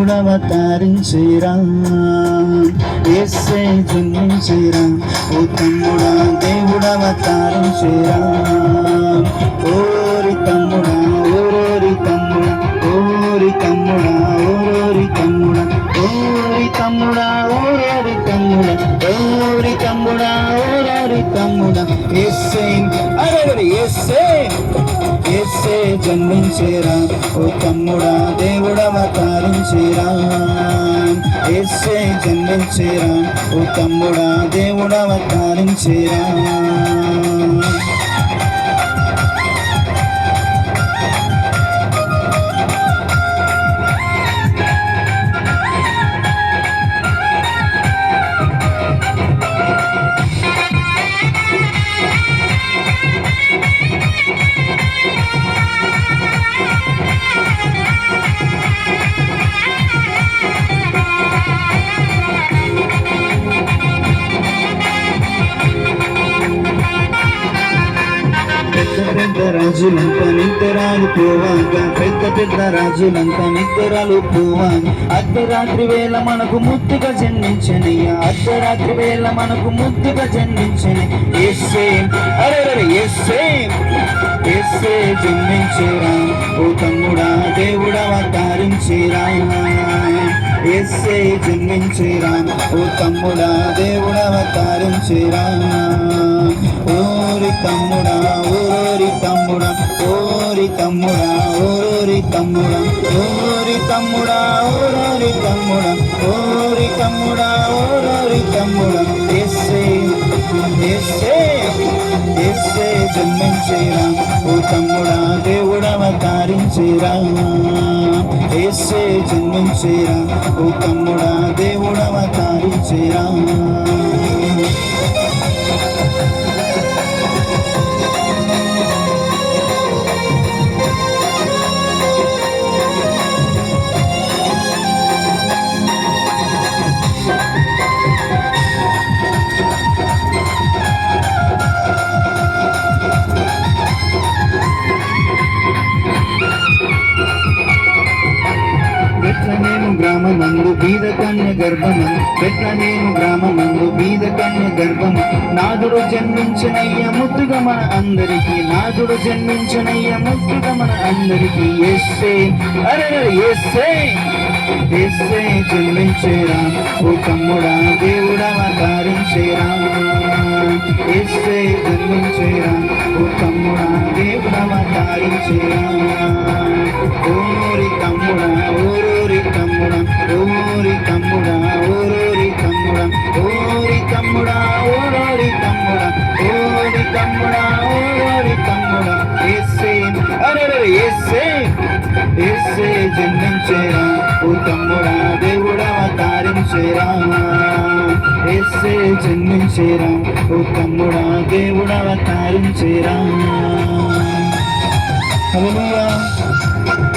తమ్ముడవతరించిరా SI జన్మించిరా ఓ తమ్ముడా దేవుడవతరించిరా ఓ essay జన్మించేరా. ఓ తమ్ముడా దేవుడు అవతరించేరా. ఎస్సే జన్మించేరా. ఓ తమ్ముడా దేవుడు అవతరించేరా. రాజులంతా నిద్రాలు పోవాగా పెద్ద పెద్ద రాజులంతా నిద్రాలు పోవాగా అర్ధరాత్రి వేళ మనకు ముద్దుగా జన్మించనయ్యా అర్ధరాత్రి వేళ మనకు ముద్దుగా జన్మించని ఎస్సే అరే అరే ఎస్సే ఎస్సే జన్మించేరా. ఓ తమ్ముడా దేవుడా అవతారించేరా ఎస్సే జన్మించేరా. ఓ తమ్ముడా దేవుడా అవతారించేరా తమ్ముడా ఓరి తమ్ముడా ఓరి తమ్ముడా ఓరి తమ్ముడా ఓరి తమ్ముడా ఓరి తమ్ముడా. ఎస్సే ఎస్సే ఎస్సే జన్మించేరా. ఓ తమ్ముడా దేవుడవతారించేరా. ఎస్సే జన్మించేరా. ఓ తమ్ముడా దేవుడవతారించేరా. అవతారించేరా బెట్లనేము గ్రామమందు బీద కన్య గర్భము బెట్లనేము గ్రామమందు బీద కన్య గర్భము. నాదుడు జన్మించనయ్య ముద్దుగా మన అందరికి నాదుడు జన్మించనయ్య ముద్దుగా మన అందరికి ఎస్సే అరే ఎస్సే ఎస్సే జన్మించేరా ఓ తమ్ముడా దేవుడా అవతారించేరా ఎస్సే జన్మించేరా ఓ తమ్ముడా దేవుడా అవతారించేరా ఓ ఏసే. జన్మించేరా ఓ తమ్ముడా దేవుడా అవతారించేరా ఏసే జన్మించేరా ఓ తమ్ముడా దేవుడా అవతారించేరా హలో